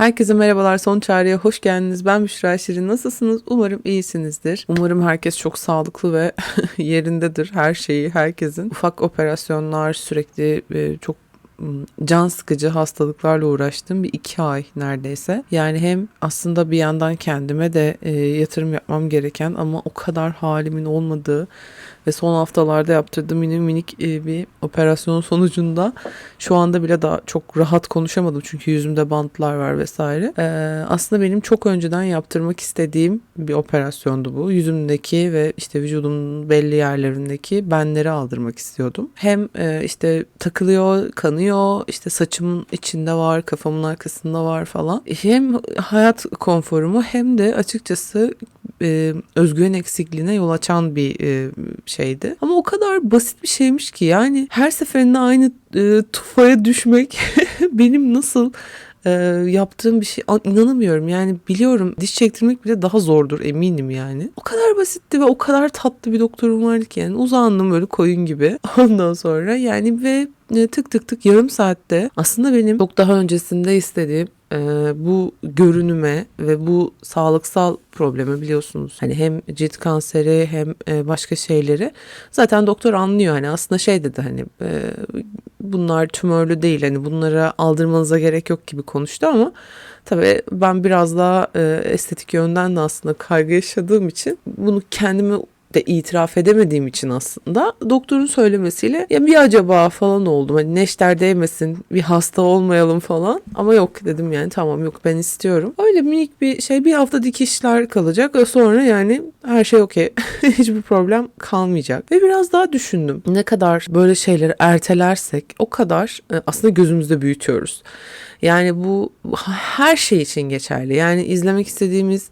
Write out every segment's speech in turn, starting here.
Herkese merhabalar. Son çağrıya hoş geldiniz. Ben Büşra Şirin. Nasılsınız? Umarım iyisinizdir. Umarım herkes çok sağlıklı ve yerindedir. Her şeyi, herkesin. Ufak operasyonlar, sürekli e, çok can sıkıcı hastalıklarla uğraştım. Bir iki ay neredeyse. Yani hem aslında bir yandan kendime de e, yatırım yapmam gereken ama o kadar halimin olmadığı ve son haftalarda yaptırdığım yine minik e, bir operasyon sonucunda şu anda bile daha çok rahat konuşamadım çünkü yüzümde bantlar var vesaire. Ee, aslında benim çok önceden yaptırmak istediğim bir operasyondu bu. Yüzümdeki ve işte vücudumun belli yerlerindeki benleri aldırmak istiyordum. Hem e, işte takılıyor, kanıyor, işte saçımın içinde var, kafamın arkasında var falan. Hem hayat konforumu hem de açıkçası e, özgüven eksikliğine yol açan bir e, şeydi. Ama o kadar basit bir şeymiş ki yani her seferinde aynı e, tufaya düşmek benim nasıl e, yaptığım bir şey An- inanamıyorum yani biliyorum diş çektirmek bile daha zordur eminim yani. O kadar basitti ve o kadar tatlı bir doktorum vardı ki yani uzandım böyle koyun gibi ondan sonra yani ve e, tık tık tık yarım saatte aslında benim çok daha öncesinde istediğim e, bu görünüme ve bu sağlıksal problemi biliyorsunuz. Hani hem cilt kanseri hem e, başka şeyleri zaten doktor anlıyor hani aslında şey dedi hani e, bunlar tümörlü değil hani bunlara aldırmanıza gerek yok gibi konuştu ama tabii ben biraz daha e, estetik yönden de aslında kaygı yaşadığım için bunu kendime de itiraf edemediğim için aslında doktorun söylemesiyle ya bir acaba falan oldum. Hani neşter değmesin bir hasta olmayalım falan. Ama yok dedim yani tamam yok ben istiyorum. Öyle minik bir şey bir hafta dikişler kalacak sonra yani her şey okey. Hiçbir problem kalmayacak. Ve biraz daha düşündüm. Ne kadar böyle şeyleri ertelersek o kadar e, aslında gözümüzde büyütüyoruz. Yani bu her şey için geçerli. Yani izlemek istediğimiz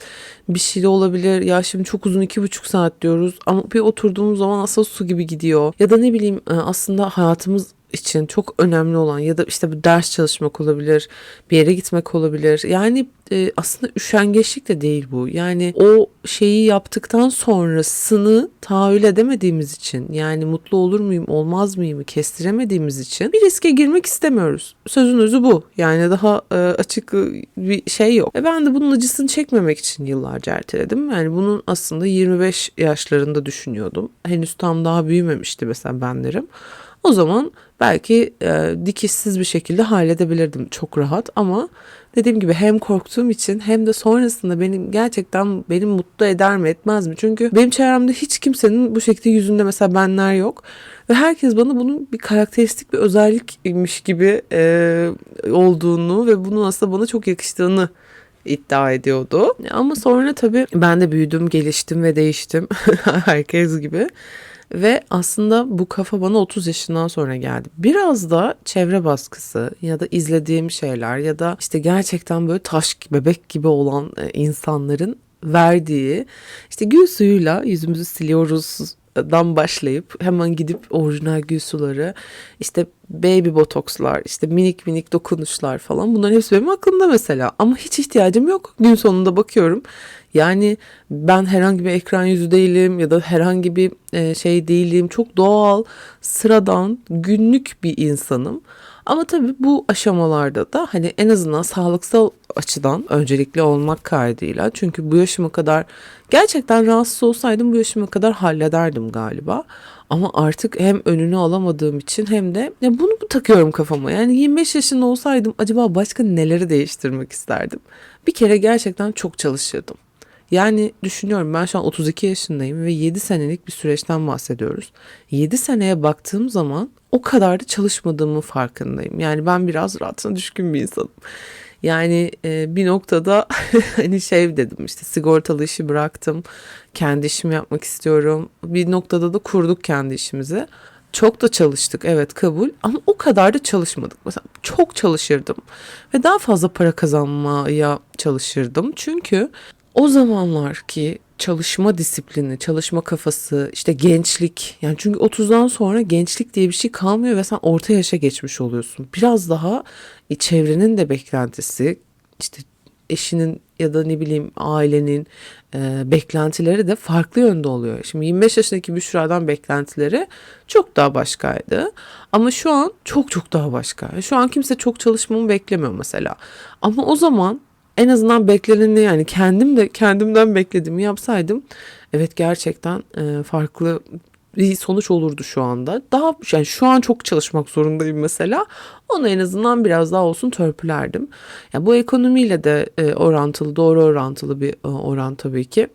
bir şey de olabilir. Ya şimdi çok uzun iki buçuk saat diyoruz ama bir oturduğumuz zaman aslında su gibi gidiyor. Ya da ne bileyim e, aslında hayatımız için çok önemli olan ya da işte bu ders çalışmak olabilir, bir yere gitmek olabilir. Yani e, aslında üşengeçlik de değil bu. Yani o şeyi yaptıktan sonrasını tahayyül edemediğimiz için yani mutlu olur muyum olmaz mıyım kestiremediğimiz için bir riske girmek istemiyoruz. Sözün özü bu. Yani daha e, açık e, bir şey yok. E ben de bunun acısını çekmemek için yıllarca erteledim. Yani bunun aslında 25 yaşlarında düşünüyordum. Henüz tam daha büyümemişti mesela benlerim. O zaman belki e, dikişsiz bir şekilde halledebilirdim çok rahat ama dediğim gibi hem korktuğum için hem de sonrasında benim gerçekten beni mutlu eder mi etmez mi? Çünkü benim çevremde hiç kimsenin bu şekilde yüzünde mesela benler yok ve herkes bana bunun bir karakteristik bir özellikmiş gibi e, olduğunu ve bunun aslında bana çok yakıştığını iddia ediyordu. Ama sonra tabii ben de büyüdüm, geliştim ve değiştim herkes gibi. Ve aslında bu kafa bana 30 yaşından sonra geldi. Biraz da çevre baskısı ya da izlediğim şeyler ya da işte gerçekten böyle taş bebek gibi olan e, insanların verdiği işte gül suyuyla yüzümüzü siliyoruz dan başlayıp hemen gidip orijinal gül suları işte baby botokslar işte minik minik dokunuşlar falan bunların hepsi benim aklımda mesela. Ama hiç ihtiyacım yok gün sonunda bakıyorum. Yani ben herhangi bir ekran yüzü değilim ya da herhangi bir e, şey değilim. Çok doğal sıradan günlük bir insanım ama tabii bu aşamalarda da hani en azından sağlıksal açıdan öncelikli olmak kaydıyla çünkü bu yaşıma kadar gerçekten rahatsız olsaydım bu yaşıma kadar hallederdim galiba. Ama artık hem önünü alamadığım için hem de ya bunu bu takıyorum kafama. Yani 25 yaşında olsaydım acaba başka neleri değiştirmek isterdim? Bir kere gerçekten çok çalışırdım. Yani düşünüyorum ben şu an 32 yaşındayım ve 7 senelik bir süreçten bahsediyoruz. 7 seneye baktığım zaman o kadar da çalışmadığımın farkındayım. Yani ben biraz rahatına düşkün bir insanım. Yani e, bir noktada hani şey dedim işte sigortalı işi bıraktım. Kendi işimi yapmak istiyorum. Bir noktada da kurduk kendi işimizi. Çok da çalıştık evet kabul ama o kadar da çalışmadık. Mesela çok çalışırdım ve daha fazla para kazanmaya çalışırdım. Çünkü o zamanlar ki çalışma disiplini, çalışma kafası, işte gençlik. Yani çünkü 30'dan sonra gençlik diye bir şey kalmıyor ve sen orta yaşa geçmiş oluyorsun. Biraz daha e, çevrenin de beklentisi, işte eşinin ya da ne bileyim ailenin e, beklentileri de farklı yönde oluyor. Şimdi 25 yaşındaki Büşra'dan beklentileri çok daha başkaydı. Ama şu an çok çok daha başka. Şu an kimse çok çalışmamı beklemiyor mesela. Ama o zaman en azından bekleneni yani kendim de kendimden beklediğimi yapsaydım evet gerçekten e, farklı bir sonuç olurdu şu anda. Daha yani şu an çok çalışmak zorundayım mesela. Onu en azından biraz daha olsun törpülerdim. Yani bu ekonomiyle de e, orantılı, doğru orantılı bir e, oran tabii ki.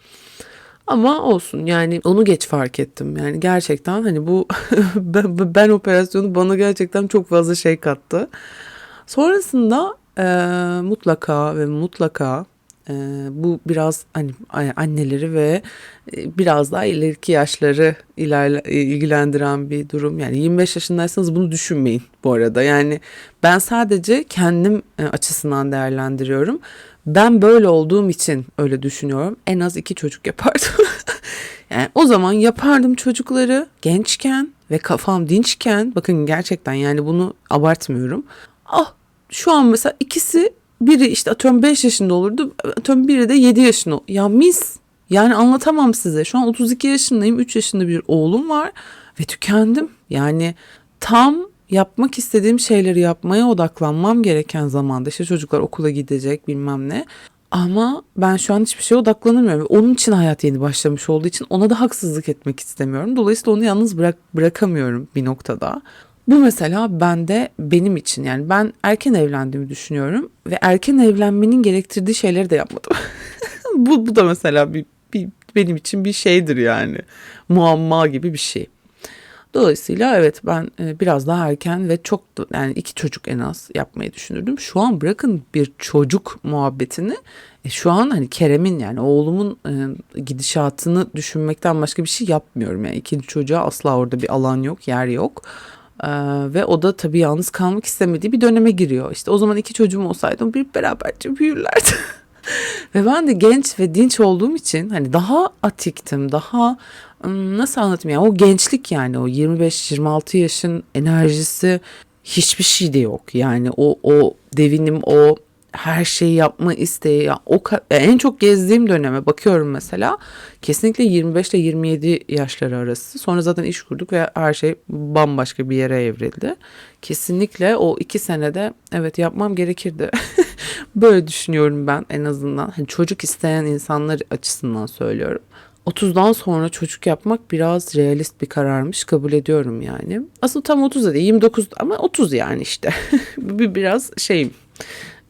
Ama olsun yani onu geç fark ettim. Yani gerçekten hani bu ben, ben operasyonu bana gerçekten çok fazla şey kattı. Sonrasında e, mutlaka ve mutlaka e, bu biraz hani anneleri ve e, biraz daha ileriki yaşları ilerle, ilgilendiren bir durum. Yani 25 yaşındaysanız bunu düşünmeyin bu arada. Yani ben sadece kendim e, açısından değerlendiriyorum. Ben böyle olduğum için öyle düşünüyorum. En az iki çocuk yapardım. yani o zaman yapardım çocukları gençken ve kafam dinçken. Bakın gerçekten yani bunu abartmıyorum. Ah şu an mesela ikisi biri işte atıyorum 5 yaşında olurdu. Atıyorum biri de 7 yaşında. Ya mis yani anlatamam size. Şu an 32 yaşındayım. 3 yaşında bir oğlum var ve tükendim. Yani tam yapmak istediğim şeyleri yapmaya odaklanmam gereken zamanda işte çocuklar okula gidecek bilmem ne. Ama ben şu an hiçbir şeye odaklanamıyorum. Onun için hayat yeni başlamış olduğu için ona da haksızlık etmek istemiyorum. Dolayısıyla onu yalnız bırak bırakamıyorum bir noktada. Bu mesela bende benim için yani ben erken evlendiğimi düşünüyorum ve erken evlenmenin gerektirdiği şeyleri de yapmadım. bu, bu da mesela bir, bir benim için bir şeydir yani muamma gibi bir şey. Dolayısıyla evet ben e, biraz daha erken ve çok yani iki çocuk en az yapmayı düşünürdüm. Şu an bırakın bir çocuk muhabbetini e, şu an hani Kerem'in yani oğlumun e, gidişatını düşünmekten başka bir şey yapmıyorum. Yani ikinci çocuğa asla orada bir alan yok, yer yok. Ee, ve o da tabii yalnız kalmak istemediği bir döneme giriyor. İşte o zaman iki çocuğum olsaydı bir beraberce büyürlerdi. ve ben de genç ve dinç olduğum için hani daha atiktim, daha nasıl anlatayım yani o gençlik yani o 25-26 yaşın enerjisi hiçbir şey de yok. Yani o o devinim o her şeyi yapma isteği ya o en çok gezdiğim döneme bakıyorum mesela kesinlikle 25 ile 27 yaşları arası. Sonra zaten iş kurduk ve her şey bambaşka bir yere evrildi. Kesinlikle o iki senede evet yapmam gerekirdi. Böyle düşünüyorum ben en azından. Hani çocuk isteyen insanlar açısından söylüyorum. 30'dan sonra çocuk yapmak biraz realist bir kararmış kabul ediyorum yani. Aslında tam 30 da değil 29 ama 30 yani işte. biraz şey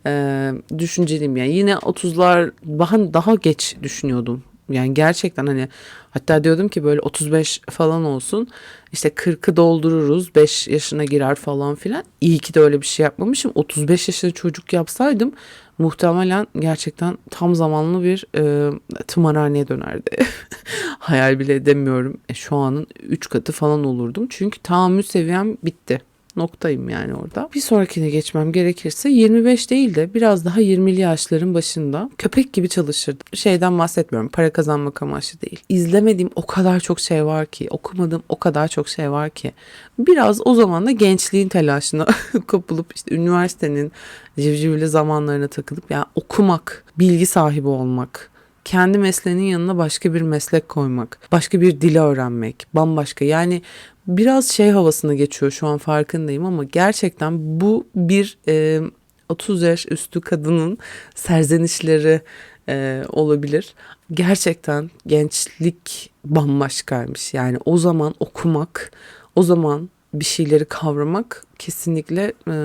e, düşünceliyim yani yine 30'lar daha, daha geç düşünüyordum. Yani gerçekten hani hatta diyordum ki böyle 35 falan olsun işte 40'ı doldururuz 5 yaşına girer falan filan. İyi ki de öyle bir şey yapmamışım. 35 yaşında çocuk yapsaydım muhtemelen gerçekten tam zamanlı bir e, tımarhaneye dönerdi. Hayal bile edemiyorum. E, şu anın 3 katı falan olurdum. Çünkü tahammül seviyem bitti noktayım yani orada. Bir sonrakine geçmem gerekirse 25 değil de biraz daha 20'li yaşların başında köpek gibi çalışırdım. Şeyden bahsetmiyorum para kazanmak amaçlı değil. İzlemediğim o kadar çok şey var ki okumadığım o kadar çok şey var ki biraz o zaman da gençliğin telaşına kapılıp işte üniversitenin civcivli zamanlarına takılıp yani okumak, bilgi sahibi olmak, kendi mesleğinin yanına başka bir meslek koymak, başka bir dili öğrenmek, bambaşka. Yani biraz şey havasına geçiyor şu an farkındayım ama gerçekten bu bir e, 30 yaş üstü kadının serzenişleri e, olabilir. Gerçekten gençlik bambaşkaymış. Yani o zaman okumak, o zaman bir şeyleri kavramak kesinlikle e,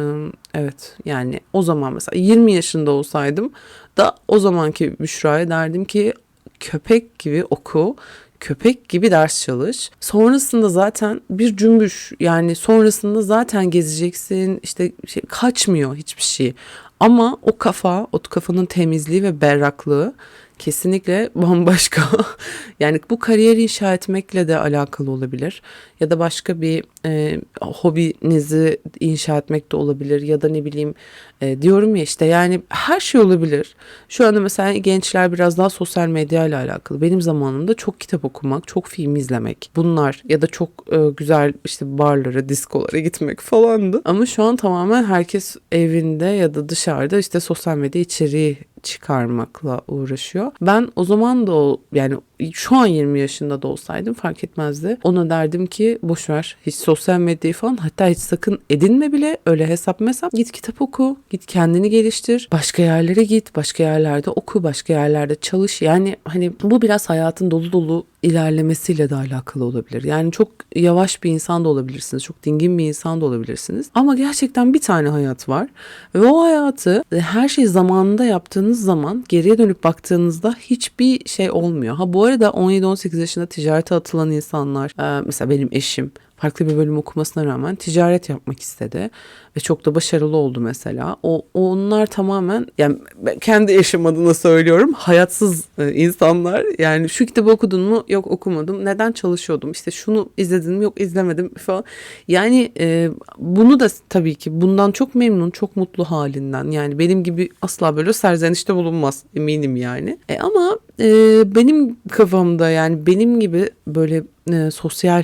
evet yani o zaman mesela 20 yaşında olsaydım da o zamanki Büşra'ya derdim ki köpek gibi oku köpek gibi ders çalış. Sonrasında zaten bir cümbüş yani sonrasında zaten gezeceksin işte şey, kaçmıyor hiçbir şey. Ama o kafa, o kafanın temizliği ve berraklığı kesinlikle bambaşka. yani bu kariyeri inşa etmekle de alakalı olabilir. Ya da başka bir e, hobinizi inşa etmek de olabilir. Ya da ne bileyim e, diyorum ya işte yani her şey olabilir. Şu anda mesela gençler biraz daha sosyal medya ile alakalı. Benim zamanımda çok kitap okumak, çok film izlemek bunlar ya da çok e, güzel işte barlara, diskolara gitmek falandı. Ama şu an tamamen herkes evinde ya da dışarıda işte sosyal medya içeriği çıkarmakla uğraşıyor. Ben o zaman da yani şu an 20 yaşında da olsaydım fark etmezdi. Ona derdim ki boş ver hiç sosyal medyayı falan hatta hiç sakın edinme bile öyle hesap mesap. Git kitap oku, git kendini geliştir. Başka yerlere git, başka yerlerde oku, başka yerlerde çalış. Yani hani bu biraz hayatın dolu dolu ilerlemesiyle de alakalı olabilir. Yani çok yavaş bir insan da olabilirsiniz. Çok dingin bir insan da olabilirsiniz. Ama gerçekten bir tane hayat var. Ve o hayatı e, her şey zamanında yaptığınız zaman geriye dönüp baktığınızda hiçbir şey olmuyor. Ha bu arada 17-18 yaşında ticarete atılan insanlar mesela benim eşim farklı bir bölüm okumasına rağmen ticaret yapmak istedi ve çok da başarılı oldu mesela. O onlar tamamen yani ben kendi eşim adına söylüyorum hayatsız e, insanlar. Yani şu kitabı okudun mu? Yok okumadım. Neden çalışıyordum? İşte şunu izledin mi? Yok izlemedim falan. Yani e, bunu da tabii ki bundan çok memnun, çok mutlu halinden. Yani benim gibi asla böyle serzenişte bulunmaz eminim yani. E, ama e, benim kafamda yani benim gibi böyle e, sosyal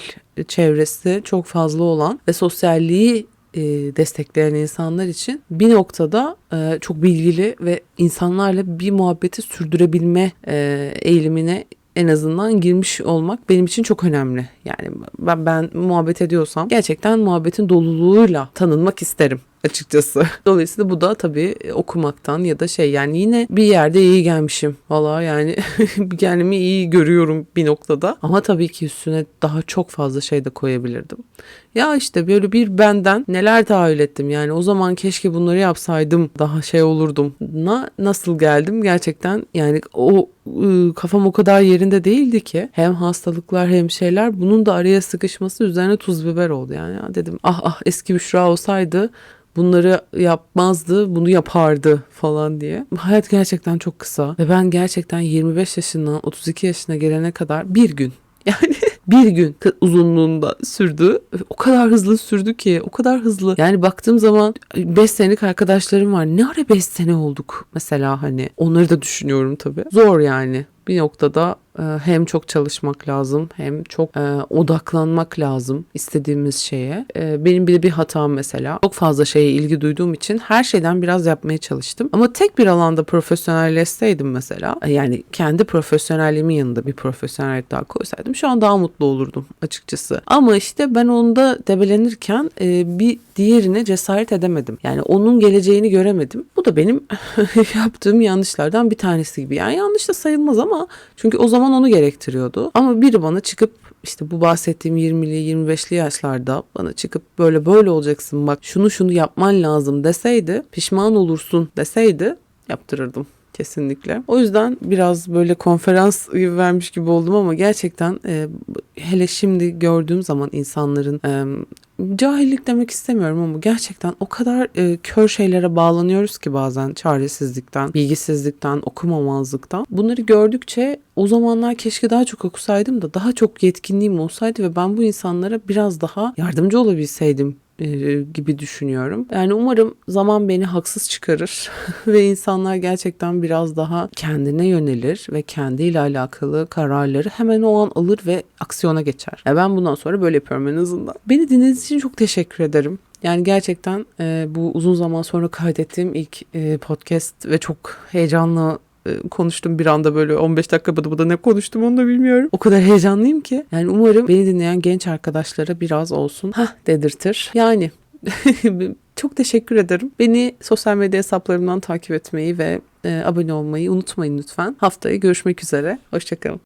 çevresi çok fazla olan ve sosyalliği e, destekleyen insanlar için bir noktada e, çok bilgili ve insanlarla bir muhabbeti sürdürebilme e, eğilimine en azından girmiş olmak benim için çok önemli. Yani ben, ben muhabbet ediyorsam gerçekten muhabbetin doluluğuyla tanınmak isterim açıkçası. Dolayısıyla bu da tabii okumaktan ya da şey yani yine bir yerde iyi gelmişim. Valla yani kendimi iyi görüyorum bir noktada. Ama tabii ki üstüne daha çok fazla şey de koyabilirdim. Ya işte böyle bir benden neler tahayyül ettim. Yani o zaman keşke bunları yapsaydım daha şey olurdum. Na, nasıl geldim gerçekten yani o ıı, kafam o kadar yerinde değildi ki hem hastalıklar hem şeyler bunun da araya sıkışması üzerine tuz biber oldu yani ya dedim ah ah eski Büşra olsaydı bunları yapmazdı, bunu yapardı falan diye. Hayat gerçekten çok kısa ve ben gerçekten 25 yaşından 32 yaşına gelene kadar bir gün yani bir gün uzunluğunda sürdü. O kadar hızlı sürdü ki o kadar hızlı. Yani baktığım zaman 5 senelik arkadaşlarım var. Ne ara 5 sene olduk mesela hani. Onları da düşünüyorum tabii. Zor yani bir noktada e, hem çok çalışmak lazım hem çok e, odaklanmak lazım istediğimiz şeye. E, benim bir de bir hatam mesela. Çok fazla şeye ilgi duyduğum için her şeyden biraz yapmaya çalıştım. Ama tek bir alanda profesyonelleşseydim mesela yani kendi profesyonelliğimin yanında bir profesyonellik daha koysaydım şu an daha mutlu olurdum açıkçası. Ama işte ben onda debelenirken bir diğerine cesaret edemedim. Yani onun geleceğini göremedim. Bu da benim yaptığım yanlışlardan bir tanesi gibi. Yani yanlış da sayılmaz ama çünkü o zaman onu gerektiriyordu. Ama biri bana çıkıp işte bu bahsettiğim 20'li 25'li yaşlarda bana çıkıp böyle böyle olacaksın bak şunu şunu yapman lazım deseydi pişman olursun deseydi yaptırırdım kesinlikle. O yüzden biraz böyle konferans vermiş gibi oldum ama gerçekten e, hele şimdi gördüğüm zaman insanların e, cahillik demek istemiyorum ama gerçekten o kadar e, kör şeylere bağlanıyoruz ki bazen çaresizlikten, bilgisizlikten, okumamazlıktan. Bunları gördükçe o zamanlar keşke daha çok okusaydım da daha çok yetkinliğim olsaydı ve ben bu insanlara biraz daha yardımcı olabilseydim e, gibi düşünüyorum. Yani umarım zaman beni haksız çıkarır ve insanlar gerçekten biraz daha kendine yönelir ve kendiyle alakalı kararları hemen o an alır ve aksiyona geçer. Ya ben bundan sonra böyle yapıyorum en azından. Beni dinlediğiniz için çok teşekkür ederim. Yani gerçekten e, bu uzun zaman sonra kaydettiğim ilk e, podcast ve çok heyecanlı konuştum bir anda böyle 15 dakika bıdı bıdı ne konuştum onu da bilmiyorum. O kadar heyecanlıyım ki. Yani umarım beni dinleyen genç arkadaşlara biraz olsun ha dedirtir. Yani çok teşekkür ederim. Beni sosyal medya hesaplarımdan takip etmeyi ve e, abone olmayı unutmayın lütfen. Haftaya görüşmek üzere. Hoşçakalın.